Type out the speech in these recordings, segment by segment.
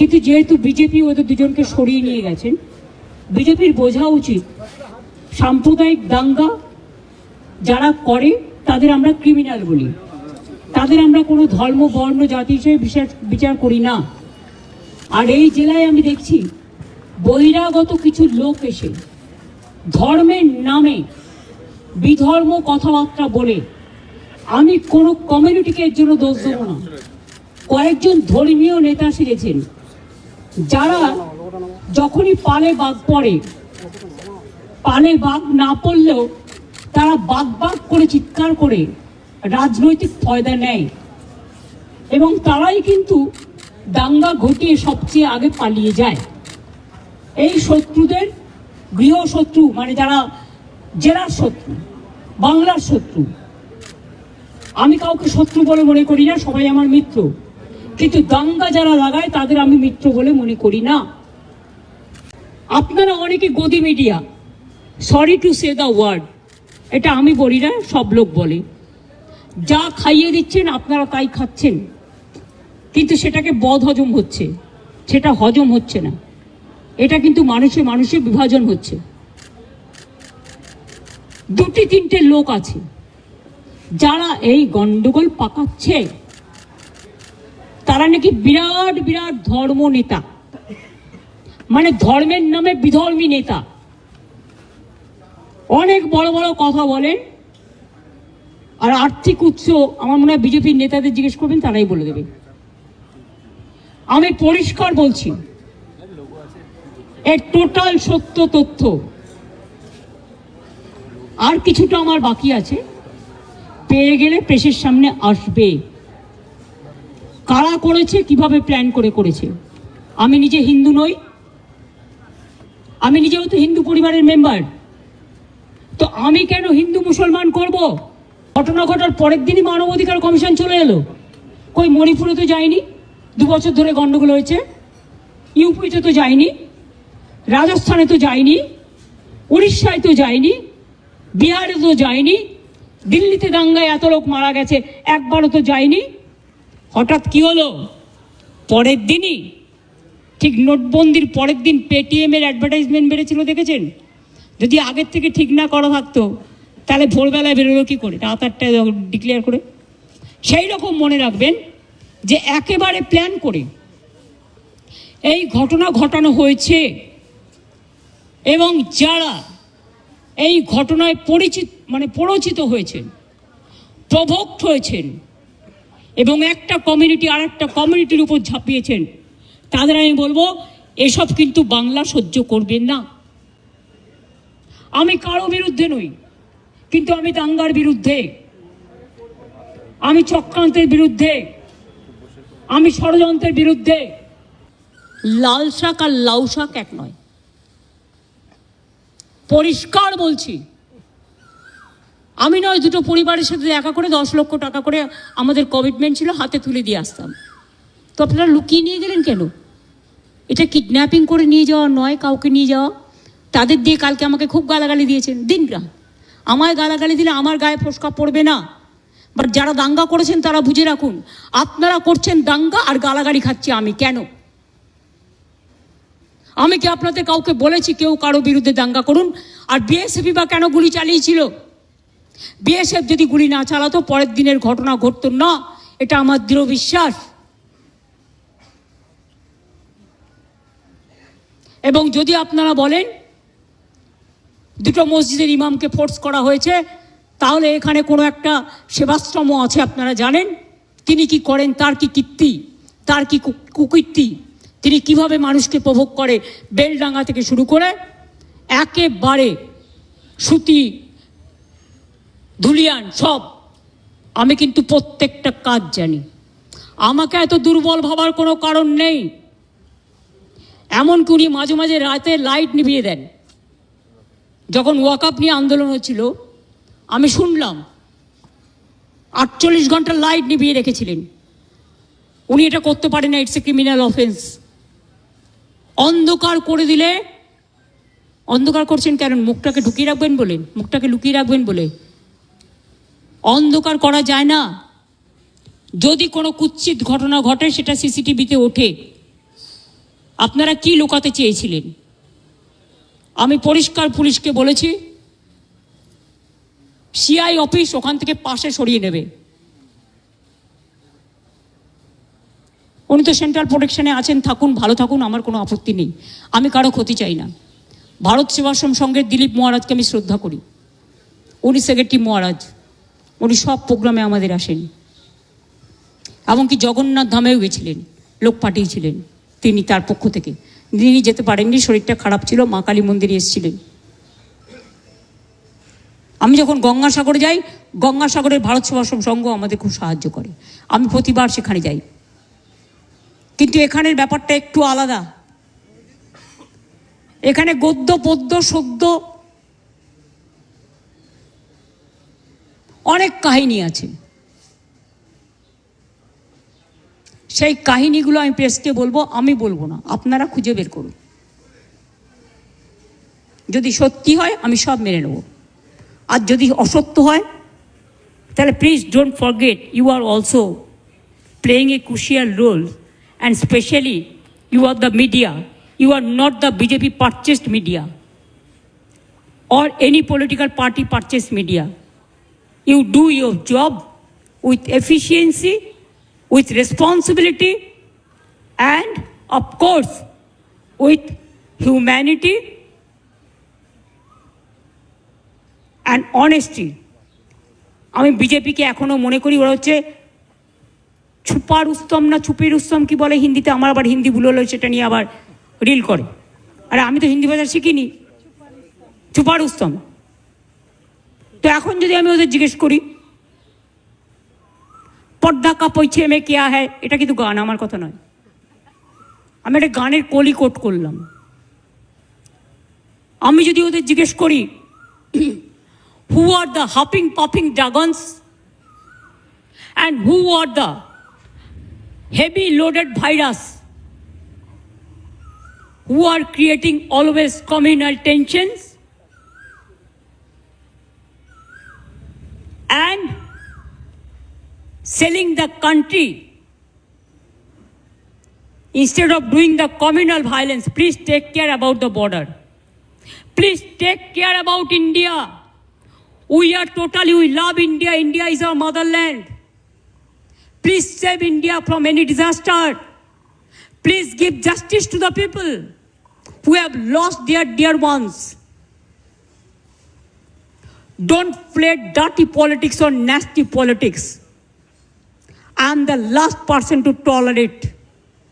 কিন্তু যেহেতু বিজেপি ওদের দুজনকে সরিয়ে নিয়ে গেছেন, বিজেপির বোঝা উচিত সাম্প্রদায়িক দাঙ্গা যারা করে, তাদের আমরা ক্রিমিনাল বলি। তাদের আমরা কোনো ধর্ম, বর্ণ, জাতি হিসেবে বিচার বিচার করি না। আর এই জেলায় আমি দেখছি বহিরাগত কিছু লোক এসে ধর্মের নামে বিধর্ম কথাবার্তা বলে, আমি কোনো কমিউনিটিকে এর জন্য দোষ দেবো না। কয়েকজন ধর্মীয় নেতা সেরেছেন যারা যখনই পালে বাঘ পড়ে পালে বাঘ না পড়লেও তারা বাঘ বাঘ করে চিৎকার করে রাজনৈতিক ফয়দা নেয়। এবং তারাই কিন্তু দাঙ্গা ঘটিয়ে সবচেয়ে আগে পালিয়ে যায়। এই শত্রুদের গৃহশত্রু মানে যারা জেলার শত্রু, বাংলার শত্রু। আমি কাউকে শত্রু বলে মনে করি না, সবাই আমার মিত্র। কিন্তু দাঙ্গা যারা লাগায়, তাদের আমি মিত্র বলে মনে করি না। আপনারা অনেকে godi media. Sorry to say the word এটা আমি বলি না, সব লোক বলে। যা খাইয়ে দিচ্ছেন, আপনারা তাই খাচ্ছেন। কিন্তু সেটাকে বদ হজম হচ্ছে। সেটা হজম হচ্ছে না। এটা কিন্তু মানুষে মানুষে বিভাজন হচ্ছে। দুটি তিনটে লোক আছে। যারা এই গন্ডগোল পাকাচ্ছে তারা নাকি বিরাট বিরাট ধর্ম নেতা। মানে ধর্মের নামে বিধর্মী নেতা। অনেক বড় বড় কথা বলেন, আর আর্থিক উৎস আমার মনে হয় বিজেপির নেতাদের জিজ্ঞেস করবেন, তারাই বলে দেবে। আমি পরিষ্কার বলছি, এর টোটাল সত্য তথ্য, আর কিছুটা আমার বাকি আছে। পেয়ে গেলে প্রেসের সামনে আসবে। কারা করেছে, কীভাবে প্ল্যান করে করেছে? আমি নিজে হিন্দু নই। আমি নিজেও তো হিন্দু পরিবারের মেম্বার তো আমি কেন হিন্দু মুসলমান করব? ঘটনা ঘটার পরের দিনই মানবাধিকার কমিশন চলে এলো। কই, মণিপুরে তো যায়নি? দু বছর ধরে গন্ডগোল হয়েছে। ইউপিতে তো যায়নি। রাজস্থানে তো যায়নি। উড়িষ্যায় তো যায়নি। বিহারে তো যায়নি। দিল্লিতে দাঙ্গায় এত লোক মারা গেছে, একবারও তো যায়নি। হঠাৎ কি হলো? পরের দিনই ঠিক নোটবন্দির পরের দিন পেটিএম এর অ্যাডভার্টাইজমেন্ট বেড়েছিল, দেখেছেন? যদি আগের থেকে ঠিক না করা থাকতো, তাহলে ভোরবেলায় বেরোলো কি করে? রাত আটটায় ডিক্লেয়ার করে। সেই রকম মনে রাখবেন যে একেবারে প্ল্যান করে এই ঘটনা ঘটানো হয়েছে এবং যারা এই ঘটনায় পরিচিত মানে পরিচিত হয়েছেন প্রভোক্ট হয়েছেন এবং একটা কমিউনিটি আর একটা কমিউনিটির উপর ঝাঁপিয়েছেন। তাদের আমি বলব, এসব কিন্তু বাংলা সহ্য করবেন না। আমি কারও বিরুদ্ধে নই, কিন্তু আমি দাঙ্গার বিরুদ্ধে, আমি চক্রান্তের বিরুদ্ধে, আমি ষড়যন্ত্রের বিরুদ্ধে। লাল শাক আর লাউ শাক এক নয়। পরিষ্কার বলছি আমি নয়, দুটো পরিবারের সাথে দেখা করে দশ লক্ষ টাকা করে আমাদের কমিটমেন্ট ছিল, হাতে তুলে দিয়ে আসতাম। তো আপনারা লুকিয়ে নিয়ে গেলেন কেন? এটা কিডন্যাপিং করে নিয়ে যাওয়া নয়, কাউকে নিয়ে যাওয়া। তাদের দিয়ে কালকে আমাকে খুব গালাগালি দিয়েছেন দিন না আমায় গালাগালি দিলে আমার গায়ে ফোসকা পড়বে না। বাট যারা দাঙ্গা করেছেন তারা বুঝে রাখুন, আপনারা করছেন দাঙ্গা আর গালাগালি খাচ্ছি আমি, কেন? আমি কি আপনাদের কাউকে বলেছি কেউ কারও বিরুদ্ধে দাঙ্গা করুন? আর বিএসএফই বা কেন গুলি চালিয়েছিল? বিএসএফ যদি গুলি না চালাতো, পরের দিনের ঘটনা ঘটতো না। এটা আমার দৃঢ় বিশ্বাস। এবং যদি আপনারা বলেন, দুটো মসজিদের ইমামকে ফোর্স করা হয়েছে, তাহলে এখানে কোনো একটা সেবাশ্রম আছে, আপনারা জানেন। তিনি কি করেন, তার কি কীর্তি, তার কি কুকীর্তি, তিনি কীভাবে মানুষকে প্রভোগ করে, বেলডাঙ্গা থেকে শুরু করে, একেবারে সুতি ধুলিয়ান, সব। আমি কিন্তু প্রত্যেকটা কাজ জানি। আমাকে এত দুর্বল ভাবার কোনো কারণ নেই। এমনকি উনি মাঝে মাঝে রাতে লাইট নিভিয়ে দেন। যখন ওয়াকআপ নিয়ে আন্দোলন হচ্ছিল আমি শুনলাম, আটচল্লিশ ঘণ্টা লাইট নিভিয়ে রেখেছিলেন। উনি এটা করতে পারেন না, ইটস এ ক্রিমিনাল অফেন্স। অন্ধকার করে দিলে, অন্ধকার করছেন কেন? মুখটাকে ঢুকিয়ে রাখবেন বলে, মুখটাকে লুকিয়ে রাখবেন বলে। অন্ধকার করা যায় না। যদি কোনো কুৎসিত ঘটনা ঘটে, সেটা সিসিটিভিতে ওঠে। আপনারা কি লুকাতে চেয়েছিলেন? আমি পরিষ্কার পুলিশকে বলেছি, সিআই অফিস ওখান থেকে পাশে সরিয়ে নেবে। উনি তো সেন্ট্রাল প্রোটেকশনে আছেন, থাকুন, ভালো থাকুন, আমার কোনো আপত্তি নেই। আমি কারও ক্ষতি চাই না। ভারত সেবাশ্রম সংঘের দিলীপ মহারাজকে আমি শ্রদ্ধা করি। উনি সেক্রেটারি মহারাজ। উনি সব প্রোগ্রামে আমাদের আসেন। এমনকি জগন্নাথ ধামেও গেছিলেন, লোক পাঠিয়েছিলেন তিনি তার পক্ষ থেকে। তিনি যেতে পারেননি, শরীরটা খারাপ ছিল, মা কালী মন্দিরে এসেছিলেন। আমি যখন গঙ্গাসাগরে যাই, গঙ্গাসাগরের ভারত সেবাশ্রম সংঘ আমাদের খুব সাহায্য করে। আমি প্রতিবার সেখানে যাই। কিন্তু এখানের ব্যাপারটা একটু আলাদা। এখানে গদ্য, পদ্য, সদ্য অনেক কাহিনী আছে। সেই কাহিনীগুলো আমি প্রেসকে বলব, আমি বলব না, আপনারা খুঁজে বের করুন। যদি সত্যি হয়, আমি সব মেনে নেব। আর যদি অসত্য হয়, তাহলে please don't forget you are also playing a crucial role and specially you are the media you are not the BJP purchased media or any political party purchase media. You do your job with efficiency, with responsibility, and of course, with humanity and honesty. আমি বিজেপিকে এখনও মনে করি ওরা হচ্ছে super উস্তম না ছুপির উস্তম কি বলে হিন্দিতে? আমার আবার হিন্দি ভুল হলো সেটা নিয়ে আবার রিল করে। আরে আমি তো হিন্দি ভাষা শিখিনি। ছুপার উস্তম তো এখন যদি আমি ওদের জিজ্ঞেস করি, পর্দা কা পৈছে মে কেয়া হ্যায়? এটা কিন্তু গান, আমার কথা নয়। আমি একটা গানের কলি কোট করলাম। আমি যদি ওদের জিজ্ঞেস করি who are the huffing puffing dragons and who are the heavy loaded virus who are creating always communal tensions? Selling the country. Instead of doing the communal violence please take care about the border. Please take care about india. We are totally we love india. India is our motherland. Please save india from any disaster. Please give justice to the people who have lost their dear ones. Don't play dirty politics or nasty politics. I am the last person to tolerate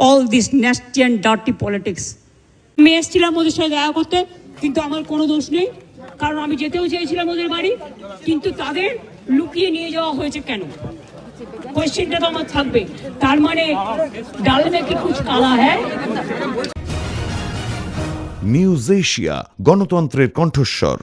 all this nasty and dirty politics. আমি এসেছিলাম ওদের সাথে দেখা করতে কিন্তু আমার কোনো দোষ নেই কারণ আমি যেতেও চেয়েছিলাম ওদের বাড়ি কিন্তু তাদের লুকিয়ে নিয়ে যাওয়া হয়েছে কেন? কোয়েশ্চেনটা তো আমার থাকবে। তার মানে ডাল কি কুছ কালা হ্যাঁ? নিউজ এশিয়া গণতন্ত্রের কণ্ঠস্বর।